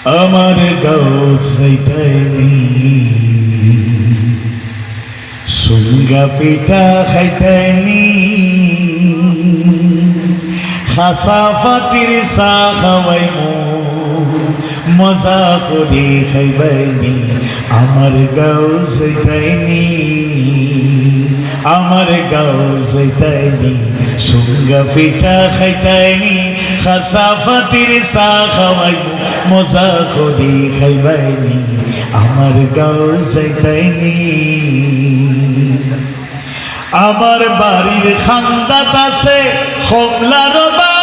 আমার গাও যাইতাইনি সুঙ্গা পিঠা খাইতাইনি খাসা ফাতির চা খাওয়াইমু মজা করে খাইবাইনি আমার গাও যাইতাইনি আমার গাও যাইতাইনি, সুঙ্গা পিঠা খাইতাইনি, খাসা ফাতির চা খাওয়াইমু মজা করে খাইবাইনি, আমার গাও যাইতাইনি। আমার বাড়ির খান্দাত আছে কমলার বাগান।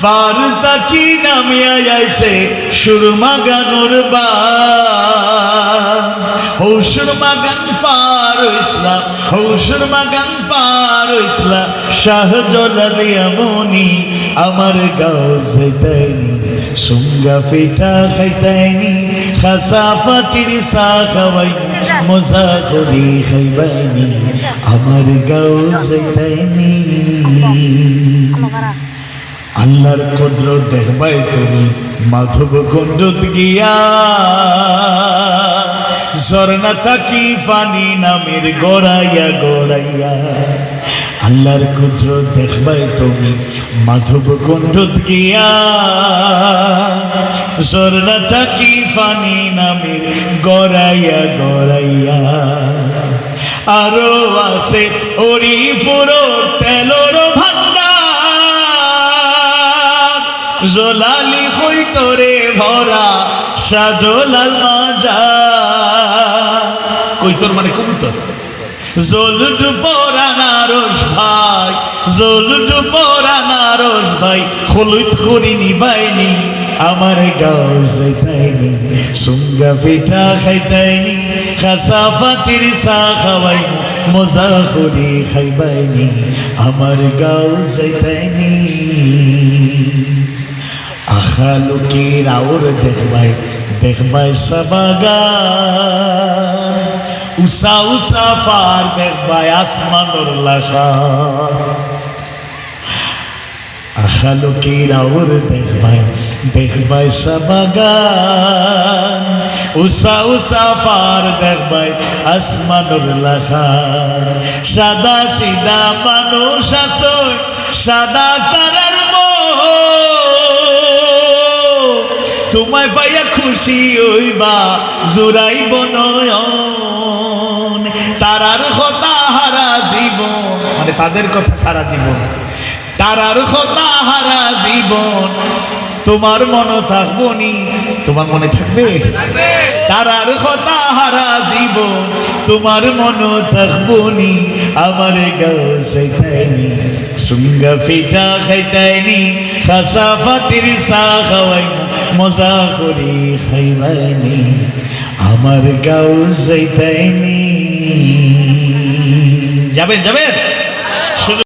ফার তাকি নামিয়া যাইছে সুরমা গানোর বান হৌসুর মাগান ফার ইসলাম হৌসুর মাগান ফার ইসলাম শাহ জলালিয়ামনি আমার গাও সুঙ্গা ফিটা খাইতাইনি খাসা ফাতির চা খাওয়াইনি মজা করি খাইবাইনি আমার গাও আল্লাহর কুদরত দেখবাই তুমি মাধব কুণ্ডত গিয়া। ঝর্ণা থাকি ফানি নামের গড়াইয়া গড়াইয়া। আল্লাহর কুদরত দেখবাই তুমি, মাধব কুণ্ডত গিয়া। ঝর্ণা থাকি ফানি নামের গড়াইয়া গড়াইয়া। আরও আছে ওরি ফুরো তেলর ভান্ডার জলালি হই তোরে ভরা সাজলাল মাজা কই তোর মানে কবুতর? জলটু পরানারস ভাই, জলটু পরানারস ভাই, হলুদ করিনি বাইনি, আমার গাও যাইতাইনি সুঙ্গা পিঠা খাইতাইনি, খাসা ফাটির চা খাওয়াই মজা করি খাইবাইনি, আমার গাও যাইতাইনি আখা লোকের আওর দেখবাই দেখবাই সাবাগান। উষা উষা ফার দেখবাই আসমানোর লাখা আখা লোকের আওর দেখবাই দেখবাই সাবাগান। উষা উষা ফার দেখবাই আসমানোর লাখা সাদা সিদা মানুষ আসয় সাদা তারার তোমায় ভাইয়া খুশি হইবা জোরাইব নয়ন তারার কথা হারা জীবন মানে তাদের কথা সারা জীবন। তারার কথা হারা জীবন। তোমার মনে থাকব নি। তোমার মনে থাকবে? তারার কথা হারা জীব তোমার মনে থাকব নি। আমার গাও যাইতাইনি সুঙ্গা ফিটা খাইতাইনি খাসা ফাতির সা খাওয়াই মজা করি খাইবাইনি আমার গাও যাইতাইনি যাবেন যাবেন?